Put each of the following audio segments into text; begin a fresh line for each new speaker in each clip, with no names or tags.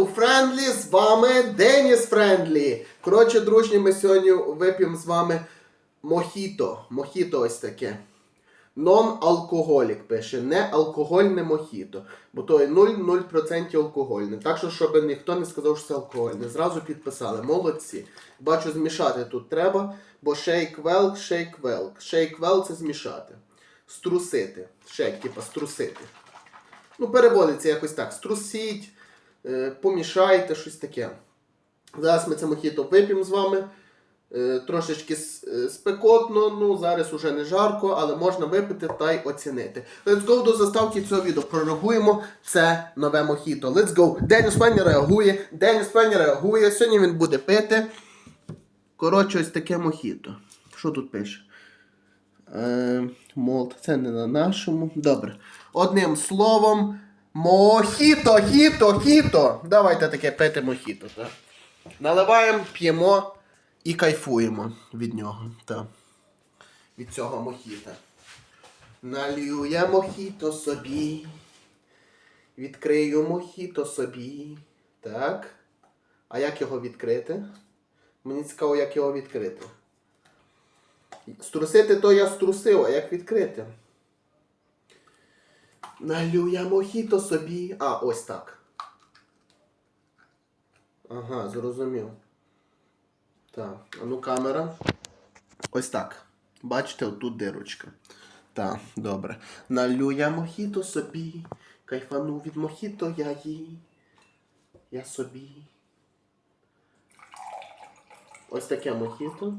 каналу Френдлі, з вами Деніс Френдлі. Коротше, дружні, ми сьогодні вип'ємо з вами мохіто. Мохіто ось таке. Нон-алкоголік пише, не алкогольне мохіто. Бо то є 0,0% алкогольне. Так що, щоб ніхто не сказав, що це алкогольне. Зразу підписали. Молодці. Бачу, змішати тут треба, бо шейк велк, шейк велк. Шейк велк це змішати. Струсити. Шейк, типа струсити. Ну, переводиться якось так. Струсіть, е, помішайте, щось таке. Зараз ми це мохіто вип'ємо з вами. Е, Трошечки е, спекотно, ну зараз уже не жарко, але можна випити та й оцінити. Let's go до заставки цього відео. Прореагуємо це нове мохіто. Let's go. Деніс Пенні реагує. Деніс Пенні реагує. Сьогодні він буде пити. Коротше, ось таке мохіто. Що тут пише? Е, це не на нашому. Добре. Одним словом, мохіто, хіто, хіто. Давайте таке пити мохіто. Так? Наливаємо, п'ємо і кайфуємо від нього. Так. Від цього мохіта. Налью я мохіто собі. Відкрию мохіто собі. Так. А як його відкрити? Мені цікаво, як його відкрити. Струсити то я струсив, а як відкрити? Налю я мохіто собі. А, ось так. Ага, зрозумів. Так, а ну камера. Ось так. Бачите, отут дирочка. Так, добре. Налю я мохіто собі. Кайфану від мохіто я їй. Я собі. Ось таке мохіто.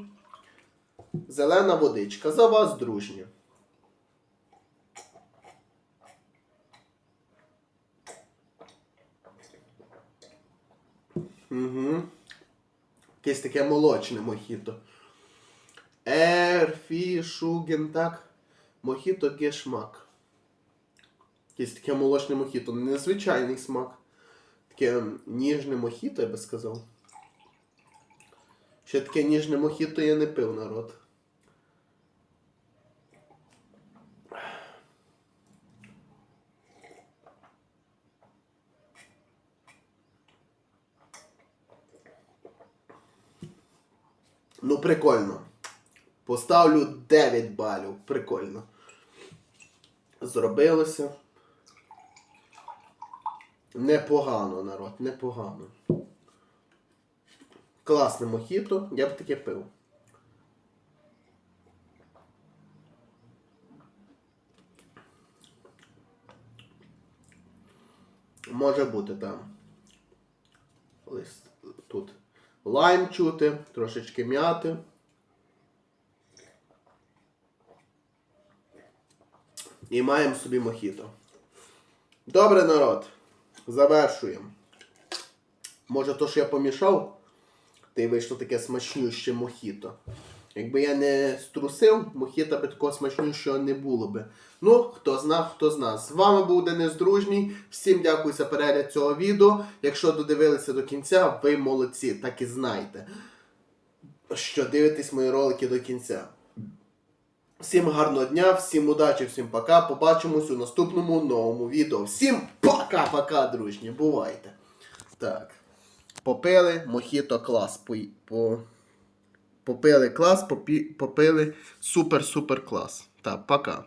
Зелена водичка. За вас, дружні. Угу. Якесь таке молочне мохіто. Ерфі, шуген, так. Мохіто гешмак. Якесь таке молочне мохіто. Незвичайний смак. Таке ніжне мохіто, я би сказав. Ще таке ніжне мохіто я не пив народ. Ну, прикольно. Поставлю 9 балів. Прикольно. Зробилося. Непогано, народ, непогано. Класне мохіто, я б таке пив. Може бути там. Лист тут лайм чути, трошечки м'яти. І маємо собі мохіто. Добре, народ. Завершуємо. Може, то, що я помішав, ти вийшло таке смачнюще мохіто. Якби я не струсив, мохіта би такого смачнющого не було би. Ну, хто знав, хто знав. З вами був Денис Дружній. Всім дякую за перегляд цього відео. Якщо додивилися до кінця, ви молодці, так і знайте, що дивитесь мої ролики до кінця. Всім гарного дня, всім удачі, всім пока. Побачимось у наступному новому відео. Всім пока-пока, дружні. Бувайте. Так. Попили, мохіто клас. По, попили клас, попі, попили супер-супер клас. Так, пока.